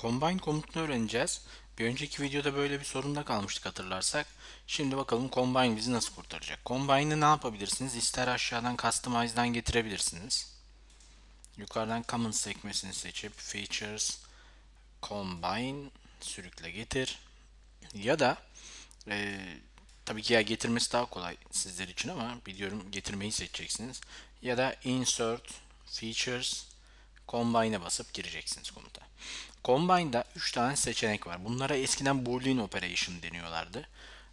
Combine komutunu öğreneceğiz. Bir önceki videoda böyle bir sorunda kalmıştık hatırlarsak. Şimdi bakalım Combine bizi nasıl kurtaracak. Combine'ı ne yapabilirsiniz? İster aşağıdan Customize'dan getirebilirsiniz. Yukarıdan Common sekmesini seçip Features, Combine, sürükle getir. Ya da e, tabii ki ya getirmesi daha kolay sizler için ama biliyorum getirmeyi seçeceksiniz. Ya da Insert, Features, Combine'e basıp gireceksiniz komuta. Combine'da 3 tane seçenek var. Bunlara eskiden Boolean Operation deniyorlardı.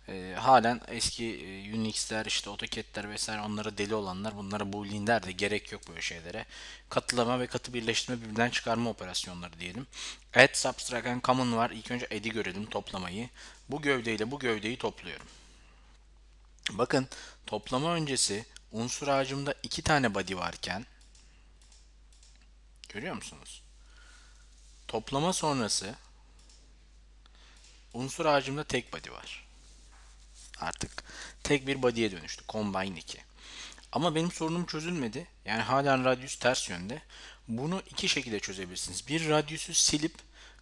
E, halen eski e, Unix'ler, işte AutoCAD'ler vesaire onlara deli olanlar bunlara Boolean der de gerek yok böyle şeylere. Katılama ve katı birleştirme birbirinden çıkarma operasyonları diyelim. Add, Subtract and Common var. İlk önce add'i görelim toplamayı. Bu gövdeyle bu gövdeyi topluyorum. Bakın toplama öncesi unsur ağacımda iki tane body varken görüyor musunuz? Toplama sonrası unsur ağacımda tek body var. Artık tek bir body'ye dönüştü. Combine 2. Ama benim sorunum çözülmedi. Yani halen radyüs ters yönde. Bunu iki şekilde çözebilirsiniz. Bir radyüsü silip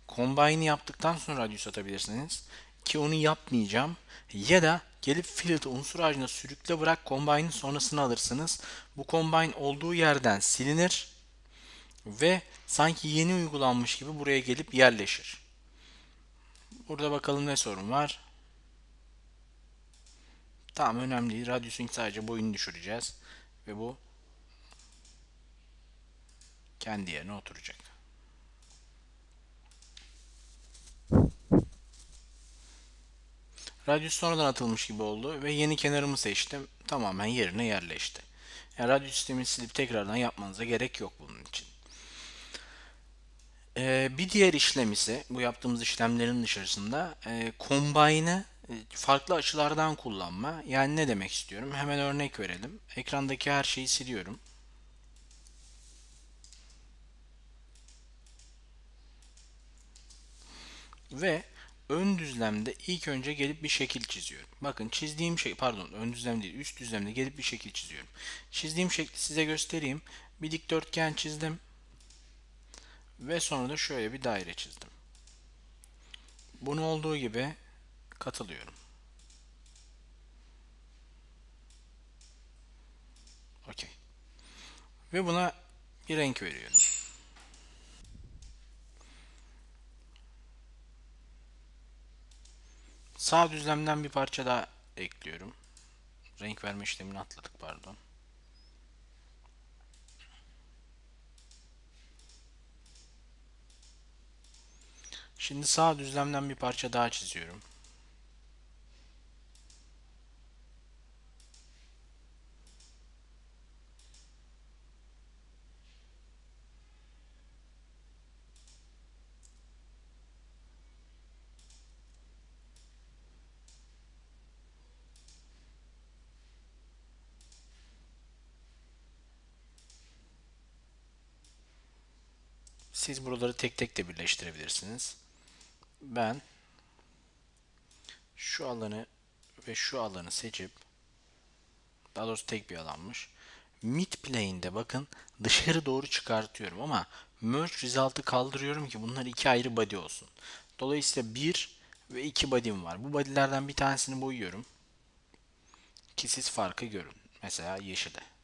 combine'i yaptıktan sonra radyüs atabilirsiniz. Ki onu yapmayacağım. Ya da gelip field unsur ağacına sürükle bırak combine'in sonrasını alırsınız. Bu combine olduğu yerden silinir ve sanki yeni uygulanmış gibi buraya gelip yerleşir. Burada bakalım ne sorun var. Tamam önemli değil. Radyüsün sadece boyunu düşüreceğiz. Ve bu kendi yerine oturacak. Radyüs sonradan atılmış gibi oldu ve yeni kenarımı seçtim. Tamamen yerine yerleşti. Yani radyüs sistemini silip tekrardan yapmanıza gerek yok bunun için. Ee, bir diğer işlem ise bu yaptığımız işlemlerin dışarısında e, combine'ı e, farklı açılardan kullanma. Yani ne demek istiyorum? Hemen örnek verelim. Ekrandaki her şeyi siliyorum. Ve ön düzlemde ilk önce gelip bir şekil çiziyorum. Bakın çizdiğim şey pardon ön düzlem değil üst düzlemde gelip bir şekil çiziyorum. Çizdiğim şekli size göstereyim. Bir dikdörtgen çizdim. Ve sonra da şöyle bir daire çizdim. Bunu olduğu gibi katılıyorum. Okey. Ve buna bir renk veriyorum. Sağ düzlemden bir parça daha ekliyorum. Renk verme işlemini atladık pardon. Şimdi sağ düzlemden bir parça daha çiziyorum. Siz buraları tek tek de birleştirebilirsiniz. Ben şu alanı ve şu alanı seçip daha doğrusu tek bir alanmış. Mid plane'de bakın dışarı doğru çıkartıyorum ama merge result'ı kaldırıyorum ki bunlar iki ayrı body olsun. Dolayısıyla bir ve iki body'm var. Bu body'lerden bir tanesini boyuyorum. Ki siz farkı görün. Mesela yeşile.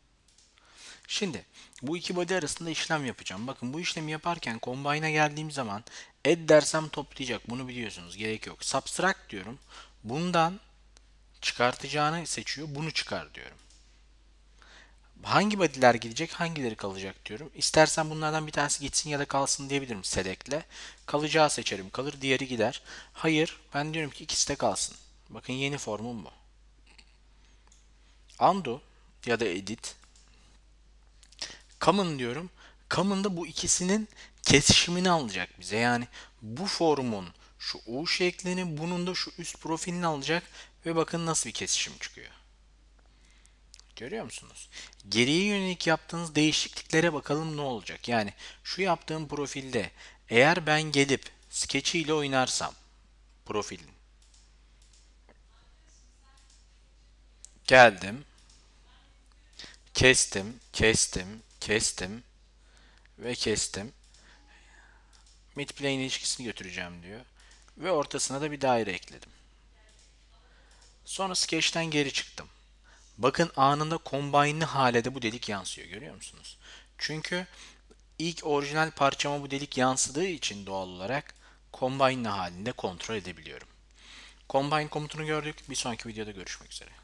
Şimdi bu iki body arasında işlem yapacağım. Bakın bu işlemi yaparken combine'a geldiğim zaman add dersem toplayacak. Bunu biliyorsunuz. Gerek yok. Subtract diyorum. Bundan çıkartacağını seçiyor. Bunu çıkar diyorum. Hangi body'ler gidecek, hangileri kalacak diyorum. İstersen bunlardan bir tanesi gitsin ya da kalsın diyebilirim select'le. Kalacağı seçerim. Kalır, diğeri gider. Hayır, ben diyorum ki ikisi de kalsın. Bakın yeni formum bu. Undo ya da edit common diyorum. Common'da bu ikisinin kesişimini alacak bize. Yani bu formun şu U şeklini bunun da şu üst profilini alacak ve bakın nasıl bir kesişim çıkıyor. Görüyor musunuz? Geriye yönelik yaptığınız değişikliklere bakalım ne olacak. Yani şu yaptığım profilde eğer ben gelip sketch ile oynarsam profilin geldim kestim kestim kestim ve kestim. Midplane ilişkisini götüreceğim diyor. Ve ortasına da bir daire ekledim. Sonra Sketch'ten geri çıktım. Bakın anında combine'lı hale bu delik yansıyor. Görüyor musunuz? Çünkü ilk orijinal parçama bu delik yansıdığı için doğal olarak combine halinde kontrol edebiliyorum. Combine komutunu gördük. Bir sonraki videoda görüşmek üzere.